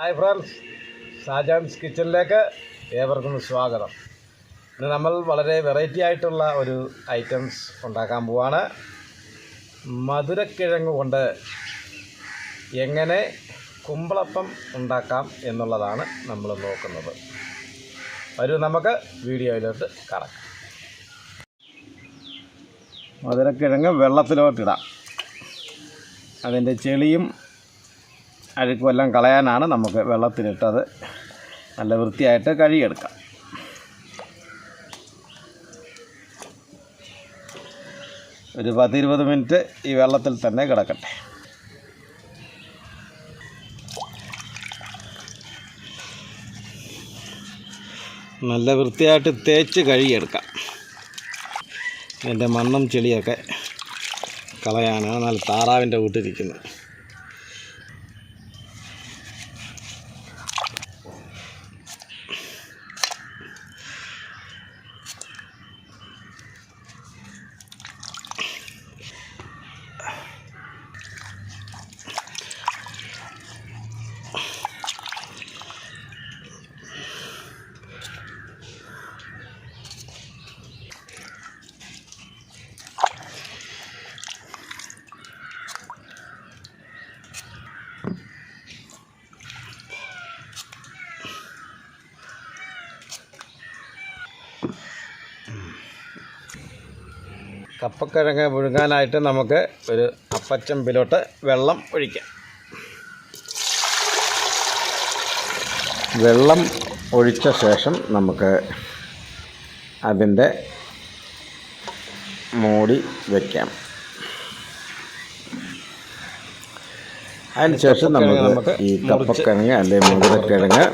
Hi friends. ഷാജാൻസ് കിച്ചണിലേക്ക് ഏവർക്കും സ്വാഗതം. ഇന്ന് നമ്മൾ വളരെ വെറൈറ്റി ആയിട്ടുള്ള ഒരു ഐറ്റംസ് ഉണ്ടാക്കാൻ പോവാണ്. മധുരക്കിഴങ്ങ് കൊണ്ട് എങ്ങനെ കുമ്പളപ്പം ഉണ്ടാക്കാം എന്നുള്ളതാണ് നമ്മൾ നോക്കുന്നത്. ഒരു നമുക്ക് വീഡിയോയിലോട്ട് കടക്കാം. മധുരക്കിഴങ്ങ് വെള്ളത്തിലോട്ടിടാം. അതിന്റെ ചെളിയും അഴുക്കുമെല്ലാം കളയാനാണ് നമുക്ക് വെള്ളത്തിലിട്ടത്. നല്ല വൃത്തിയായിട്ട് കഴുകിയെടുക്കാം. ഒരു പത്തിരുപത് മിനിറ്റ് ഈ വെള്ളത്തിൽ തന്നെ കിടക്കട്ടെ. നല്ല വൃത്തിയായിട്ട് തേച്ച് കഴുകിയെടുക്കാം. അതിന്റെ മണ്ണും ചെളിയൊക്കെ കളയാനാണ് നല്ല താറാവിന്റെ വീട്ടിരിക്കുന്നത് കപ്പക്കിഴങ്ങ് പുഴുങ്ങാനായിട്ട് നമുക്ക് ഒരു അപ്പച്ചമ്പിലോട്ട് വെള്ളം ഒഴിക്കാം. വെള്ളം ഒഴിച്ച ശേഷം നമുക്ക് അതിന്റെ മൂടി വയ്ക്കാം അതിനുശേഷം നമുക്ക് ഈ കപ്പക്കിഴങ്ങ് അല്ലെങ്കിൽ മുതിരക്കിഴങ്ങ്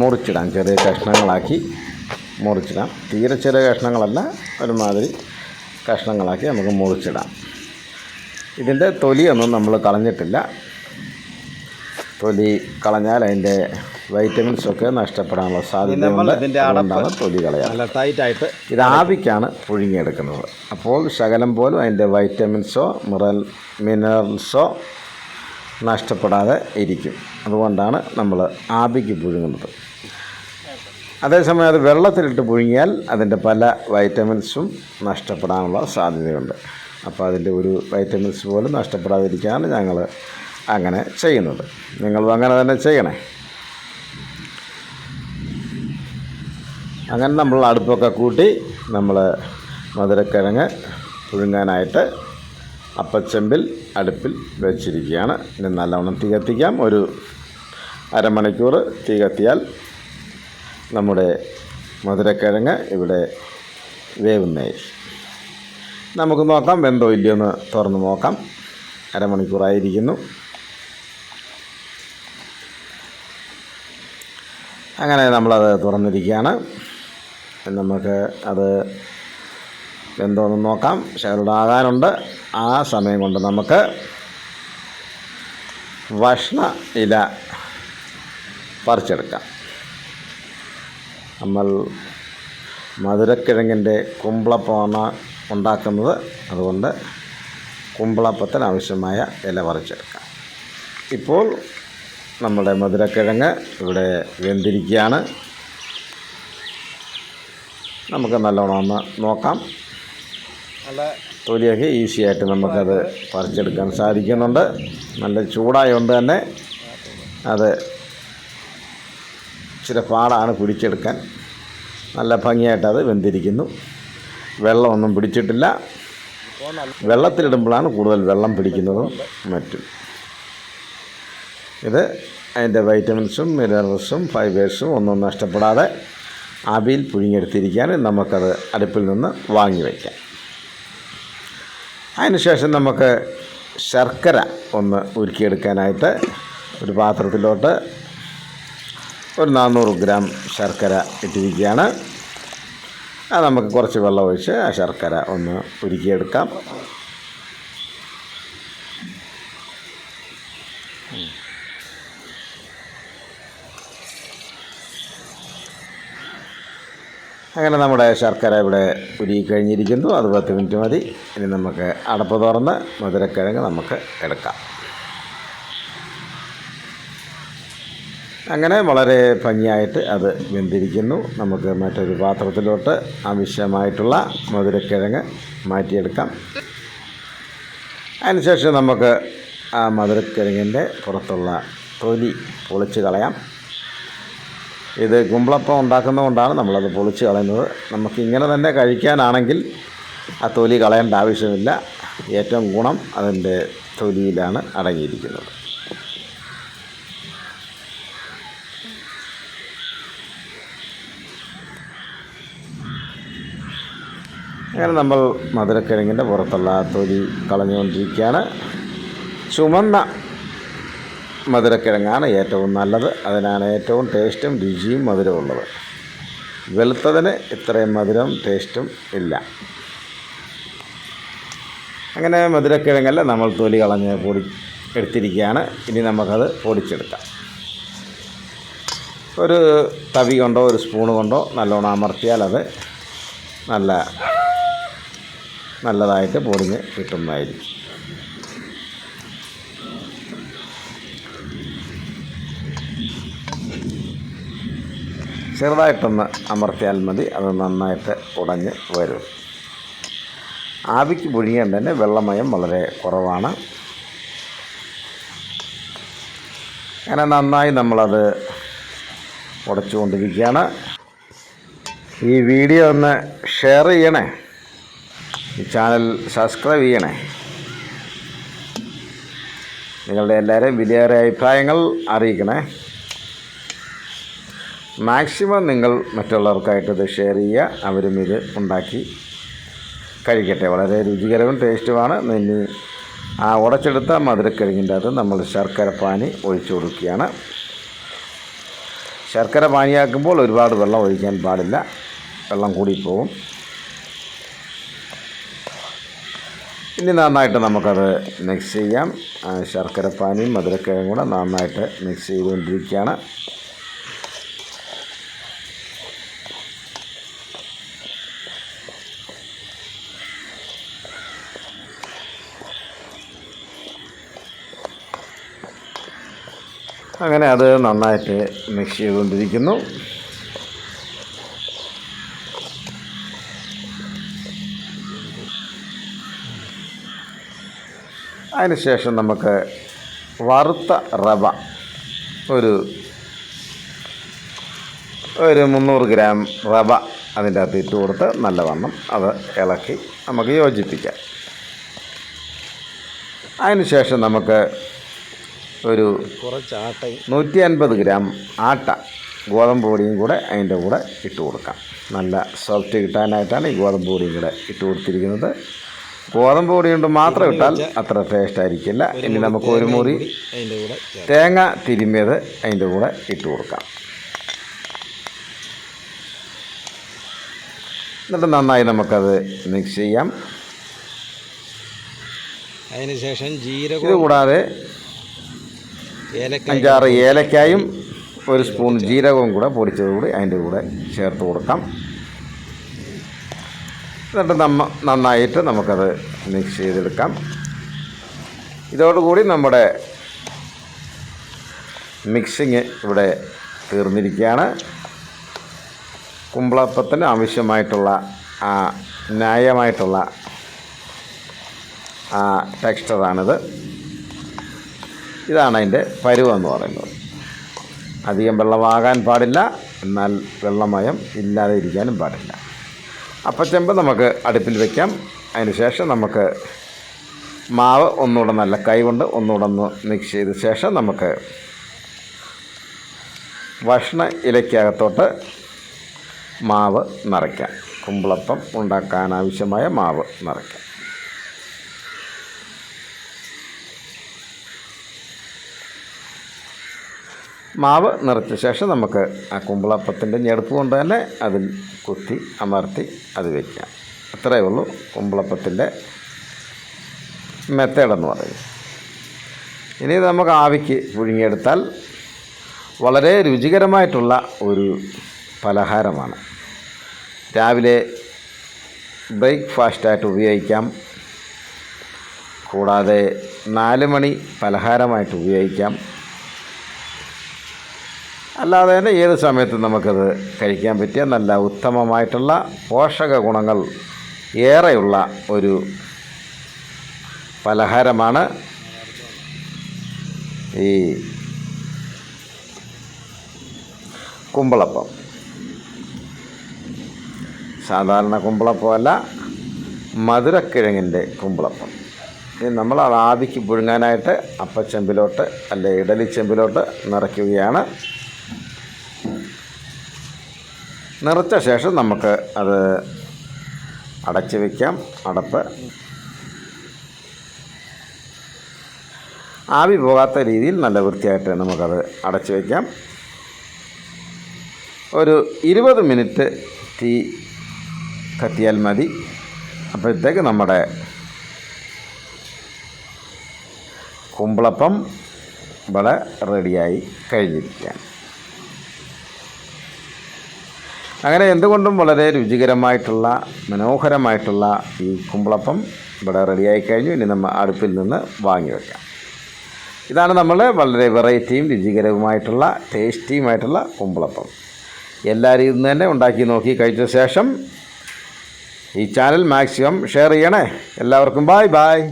മുറിച്ചിടാം. ചെറിയ കഷ്ണങ്ങളാക്കി മുറിച്ചിടാം. തീരെ ചെറിയ കഷ്ണങ്ങളല്ല ഒരുമാതിരി കഷ്ണങ്ങളാക്കി നമുക്ക് മുറിച്ചിടാം. ഇതിന്റെ തൊലിയൊന്നും നമ്മൾ കളഞ്ഞിട്ടില്ല. തൊലി കളഞ്ഞാൽ അതിന്റെ വൈറ്റമിൻസ് ഒക്കെ നഷ്ടപ്പെടാനുള്ള സാധ്യതയുണ്ട്. തൊലി ടൈറ്റായിട്ട് ഇത് ആവിക്കാണ് പുഴുങ്ങിയെടുക്കുന്നത്. അപ്പോൾ ശകലം പോലും അതിന്റെ വൈറ്റമിൻസോ മിറൽ മിനറൽസോ നഷ്ടപ്പെടാതെ ഇരിക്കും. അതുകൊണ്ടാണ് നമ്മൾ ആവിക്ക് പുഴുങ്ങുന്നത്. അതേസമയം അത് വെള്ളത്തിലിട്ട് പുഴുങ്ങിയാൽ അതിന്റെ പല വൈറ്റമിൻസും നഷ്ടപ്പെടാനുള്ള സാധ്യതയുണ്ട്. അപ്പോൾ അതിന്റെ ഒരു വൈറ്റമിൻസ് പോലും നഷ്ടപ്പെടാതിരിക്കാനാണ് ഞങ്ങൾ അങ്ങനെ ചെയ്യുന്നത്. നിങ്ങളും അങ്ങനെ തന്നെ ചെയ്യണേ. അങ്ങനെ നമ്മൾ അടുപ്പൊക്കെ കൂട്ടി നമ്മൾ മധുരക്കിഴങ്ങ് പുഴുങ്ങാനായിട്ട് അപ്പച്ചെമ്പിൽ അടുപ്പിൽ വെച്ചിരിക്കുകയാണ്. ഇനി നല്ലവണ്ണം തീ കത്തിക്കാം. ഒരു അരമണിക്കൂർ തീ കത്തിയാൽ നമ്മുടെ മധുരക്കിഴങ്ങ് ഇവിടെ വേവുന്നേ. നമുക്ക് നോക്കാം വെന്തോ ഇല്ലയോ എന്ന് തുറന്ന് നോക്കാം. അരമണിക്കൂറായിരിക്കുന്നു. അങ്ങനെ നമ്മളത് തുറന്നിരിക്കുകയാണ്. നമുക്ക് അത് എന്തോന്ന് നോക്കാം. ശകലുടാകാനുണ്ട് ആ സമയം കൊണ്ട് നമുക്ക് ഭക്ഷണ ഇല പറിച്ചെടുക്കാം. നമ്മൾ മധുരക്കിഴങ്ങിന്റെ കുമ്പളപ്പമാണ് ഉണ്ടാക്കുന്നത്. അതുകൊണ്ട് കുമ്പളപ്പത്തിന് ആവശ്യമായ ഇല പറിച്ചെടുക്കാം. ഇപ്പോൾ നമ്മുടെ മധുരക്കിഴങ്ങ് ഇവിടെ വെന്തിരിക്കുകയാണ്. നമുക്ക് നല്ലോണം ഒന്ന് നോക്കാം. നല്ല തൊലിയൊക്കെ ഈസിയായിട്ട് നമുക്കത് പറിച്ചെടുക്കാൻ സാധിക്കുന്നുണ്ട്. നല്ല ചൂടായതുകൊണ്ട് തന്നെ അത് ഇച്ചിരി പാടാണ് പിടിച്ചെടുക്കാൻ നല്ല ഭംഗിയായിട്ട് അത് വെന്തിരിക്കുന്നു. വെള്ളമൊന്നും പിടിച്ചിട്ടില്ല. വെള്ളത്തിലിടുമ്പോഴാണ് കൂടുതൽ വെള്ളം പിടിക്കുന്നതും മറ്റും. ഇത് അതിന്റെ വൈറ്റമിൻസും മിനറൽസും ഫൈബേഴ്സും ഒന്നും നഷ്ടപ്പെടാതെ അവിയിൽ പുഴുങ്ങിയെടുത്തിരിക്കാൻ നമുക്കത് അടുപ്പിൽ നിന്ന് വാങ്ങി വയ്ക്കാം. അതിനുശേഷം നമുക്ക് ശർക്കര ഒന്ന് ഉരുക്കിയെടുക്കാനായിട്ട് ഒരു പാത്രത്തിലോട്ട് ഒരു നാനൂറ് ഗ്രാം ശർക്കര ഇട്ടിരിക്കുകയാണ്. അത് നമുക്ക് കുറച്ച് വെള്ളം ഒഴിച്ച് ആ ശർക്കര ഒന്ന് ഉരുക്കിയെടുക്കാം. അങ്ങനെ നമ്മുടെ ശർക്കര ഇവിടെ ഉരുകി കഴിഞ്ഞിരിക്കുന്നു. അത് പത്ത് മിനിറ്റ് മതി. ഇനി നമുക്ക് അടപ്പ് തുറന്ന് മധുരക്കിഴങ്ങ് നമുക്ക് എടുക്കാം. അങ്ങനെ വളരെ ഭംഗിയായിട്ട് അത് വെന്തിരിക്കുന്നു. നമുക്ക് മറ്റൊരു പാത്രത്തിലോട്ട് ആവശ്യമായിട്ടുള്ള മധുരക്കിഴങ്ങ് മാറ്റിയെടുക്കാം. അതിനുശേഷം നമുക്ക് ആ മധുരക്കിഴങ്ങിന്റെ പുറത്തുള്ള തൊലി പൊളിച്ച് കളയാം. ഇത് കുമ്പളപ്പം ഉണ്ടാക്കുന്നതുകൊണ്ടാണ് നമ്മളത് പൊളിച്ച് കളയുന്നത്. നമുക്ക് ഇങ്ങനെ തന്നെ കഴിക്കാനാണെങ്കിൽ ആ തൊലി കളയേണ്ട ആവശ്യമില്ല. ഏറ്റവും ഗുണം അതിന്റെ തൊലിയിലാണ് അടങ്ങിയിരിക്കുന്നത്. അങ്ങനെ നമ്മൾ മധുരക്കിഴങ്ങിന്റെ പുറത്തുള്ള തൊലി കളഞ്ഞുകൊണ്ടിരിക്കുകയാണ്. ചുമന്ന മധുരക്കിഴങ്ങാണ് ഏറ്റവും നല്ലത്. അതിനാണ് ഏറ്റവും ടേസ്റ്റും രുചിയും മധുരമുള്ളത്. വെളുത്തതിന് ഇത്രയും മധുരം ടേസ്റ്റും ഇല്ല. അങ്ങനെ മധുരക്കിഴങ്ങല്ല നമ്മൾ തൊലി കളഞ്ഞ് പൊടി എടുത്തിരിക്കുകയാണ്. ഇനി നമുക്കത് പൊടിച്ചെടുക്കാം. ഒരു തവി കൊണ്ടോ ഒരു സ്പൂൺ കൊണ്ടോ നല്ലോണം അമർത്തിയാൽ അത് നല്ല നല്ലതായിട്ട് പൊടിഞ്ഞ് കിട്ടുന്നതായിരിക്കും. ചെറുതായിട്ടൊന്ന് അമർത്തിയാൽ മതി അത് നന്നായിട്ട് ഉടഞ്ഞ് വരും. ആവിക്ക് പുഴിയാൻ തന്നെ വെള്ളമയം വളരെ കുറവാണ്. അങ്ങനെ നന്നായി നമ്മളത് ഉടച്ചുകൊണ്ടിരിക്കുകയാണ് ഈ വീഡിയോ ഒന്ന് ഷെയർ ചെയ്യണേ. ഈ ചാനൽ സബ്സ്ക്രൈബ് ചെയ്യണേ. നിങ്ങളുടെ എല്ലാവരെയും വിലയേറെ അഭിപ്രായങ്ങൾ അറിയിക്കണേ. മാക്സിമം നിങ്ങൾ മറ്റുള്ളവർക്കായിട്ട് ഇത് ഷെയർ ചെയ്യുക. അവരും ഇത് ഉണ്ടാക്കി കഴിക്കട്ടെ. വളരെ രുചികരവും ടേസ്റ്റുമാണ്. ഇനി ആ ഉടച്ചെടുത്ത മധുരക്കിഴങ്ങിന്റെ അത് നമ്മൾ ശർക്കര പാനി ഒഴിച്ചു കൊടുക്കുകയാണ്. ശർക്കര പാനിയാക്കുമ്പോൾ ഒരുപാട് വെള്ളം ഒഴിക്കാൻ പാടില്ല. വെള്ളം കൂടിപ്പോവും. ഇനി നന്നായിട്ട് നമുക്കത് മിക്സ് ചെയ്യാം. ശർക്കരപ്പാനിയും ശർക്കര പാനിയും മധുരക്കിഴങ്ങും കൂടെ നന്നായിട്ട് മിക്സ് ചെയ്തുകൊണ്ടിരിക്കുകയാണ്. അങ്ങനെ അത് നന്നായിട്ട് മിക്സ് ചെയ്തുകൊണ്ടിരിക്കുന്നു. അതിനുശേഷം നമുക്ക് വറുത്ത റവ. ഒരു ഒരു മുന്നൂറ് ഗ്രാം റവ അതിന്റെ അകത്ത് ഇട്ട് കൊടുത്ത് നല്ലവണ്ണം അത് ഇളക്കി നമുക്ക് യോജിപ്പിക്കാം. അതിനുശേഷം നമുക്ക് ഒരു കുറച്ച് ആട്ട നൂറ്റി അൻപത് ഗ്രാം ആട്ട ഗോതമ്പ് പൊടിയും കൂടെ അതിന്റെ കൂടെ ഇട്ട് കൊടുക്കാം. നല്ല സോഫ്റ്റ് കിട്ടാനായിട്ടാണ് ഈ ഗോതമ്പ് പൊടിയും കൂടെ ഇട്ട് കൊടുത്തിരിക്കുന്നത്. ഗോതമ്പ് പൊടി കൊണ്ട് മാത്രം ഇട്ടാൽ അത്ര ടേസ്റ്റ് ആയിരിക്കില്ല. ഇനി നമുക്ക് ഒരു മുറി. തേങ്ങ തിരുമ്മിയത് അതിന്റെ കൂടെ ഇട്ട് കൊടുക്കാം. എന്നിട്ട് നന്നായി നമുക്കത് മിക്സ് ചെയ്യാം. അതിന് ശേഷം ഇത് കൂടാതെ അഞ്ചാറ് ഏലക്കായും ഒരു സ്പൂൺ ജീരകവും കൂടെ പൊടിച്ചത് കൂടി അതിന്റെ കൂടെ ചേർത്ത് കൊടുക്കാം. എന്നിട്ട് നമ്മ നന്നായിട്ട് നമുക്കത് മിക്സ് ചെയ്തെടുക്കാം. ഇതോടുകൂടി നമ്മുടെ മിക്സിങ് ഇവിടെ തീർന്നിരിക്കുകയാണ്. കുമ്പളപ്പത്തിന് ആവശ്യമായിട്ടുള്ള ആ ന്യായമായിട്ടുള്ള ആ ടെക്സ്റ്ററാണിത് ഇതാണ് അതിന്റെ പരുവെന്ന് പറയുന്നത്. അധികം വെള്ളമാകാൻ പാടില്ല എന്നാൽ വെള്ളമയം ഇല്ലാതെ ഇരിക്കാനും പാടില്ല. അപ്പച്ചെമ്പ് നമുക്ക് അടുപ്പിൽ വയ്ക്കാം അതിനുശേഷം നമുക്ക് മാവ് ഒന്നുകൂടെ നല്ല കൈ കൊണ്ട് ഒന്നുകൂടെ ഒന്ന് മിക്സ് ചെയ്ത ശേഷം നമുക്ക് ഭക്ഷണ ഇലയ്ക്കകത്തോട്ട് മാവ് നിറയ്ക്കാം. കുമ്പിളപ്പം ഉണ്ടാക്കാൻ ആവശ്യമായ മാവ് നിറയ്ക്കാം. മാവ് നിറച്ച ശേഷം നമുക്ക് ആ കുമ്പളപ്പത്തിന്റെ ഞെടുപ്പ് കൊണ്ട് തന്നെ അതിൽ കുത്തി അമർത്തി അത് വയ്ക്കാം അത്രയേ ഉള്ളൂ കുമ്പിളപ്പത്തിന്റെ മെത്തേഡെന്ന് പറയും ഇനി നമുക്ക് ആവിക്ക് പുഴുങ്ങിയെടുത്താൽ വളരെ രുചികരമായിട്ടുള്ള ഒരു പലഹാരമാണ്. രാവിലെ ബ്രേക്ക്ഫാസ്റ്റായിട്ട് ഉപയോഗിക്കാം. കൂടാതെ നാല് മണി പലഹാരമായിട്ട് ഉപയോഗിക്കാം. അല്ലാതെ തന്നെ ഏത് സമയത്തും നമുക്കത് കഴിക്കാൻ പറ്റിയ നല്ല ഉത്തമമായിട്ടുള്ള പോഷക ഗുണങ്ങൾ ഏറെയുള്ള ഒരു പലഹാരമാണ് ഈ കുമ്പളപ്പം. സാധാരണ കുമ്പളപ്പമല്ല മധുരക്കിഴങ്ങിന്റെ കുമ്പളപ്പം. ഇനി നമ്മൾ അത് ആവിക്ക് പുഴുങ്ങാനായിട്ട് അപ്പച്ചെമ്പിലോട്ട് അല്ലെ ഇഡലി ചെമ്പിലോട്ട് നിറയ്ക്കുകയാണ്. നിറച്ച ശേഷം നമുക്ക് അത് അടച്ചു വയ്ക്കാം അടപ്പ്. ആവി പോകാത്ത രീതിയിൽ നല്ല വൃത്തിയായിട്ട് നമുക്കത് അടച്ചു വയ്ക്കാം ഒരു ഇരുപത് മിനിറ്റ് തീ കത്തിയാൽ മതി. അപ്പോഴത്തേക്ക് നമ്മുടെ കുമ്പളപ്പം ഇവിടെ റെഡിയായി കഴിഞ്ഞിരിക്കുകയാണ്. അങ്ങനെ എന്തുകൊണ്ടും വളരെ രുചികരമായിട്ടുള്ള മനോഹരമായിട്ടുള്ള ഈ കുമ്പളപ്പം ഇവിടെ റെഡിയായി കഴിഞ്ഞു. ഇനി നമ്മൾ അടുപ്പിൽ നിന്ന് വാങ്ങി വയ്ക്കാം ഇതാണ് നമ്മൾ വളരെ വെറൈറ്റിയും രുചികരവുമായിട്ടുള്ള ടേസ്റ്റിയുമായിട്ടുള്ള കുമ്പളപ്പം. എല്ലാവരും ഇന്ന് തന്നെ ഉണ്ടാക്കി നോക്കി കഴിച്ച ശേഷം ഈ ചാനൽ മാക്സിമം ഷെയർ ചെയ്യണേ. എല്ലാവർക്കും ബായ് ബായ്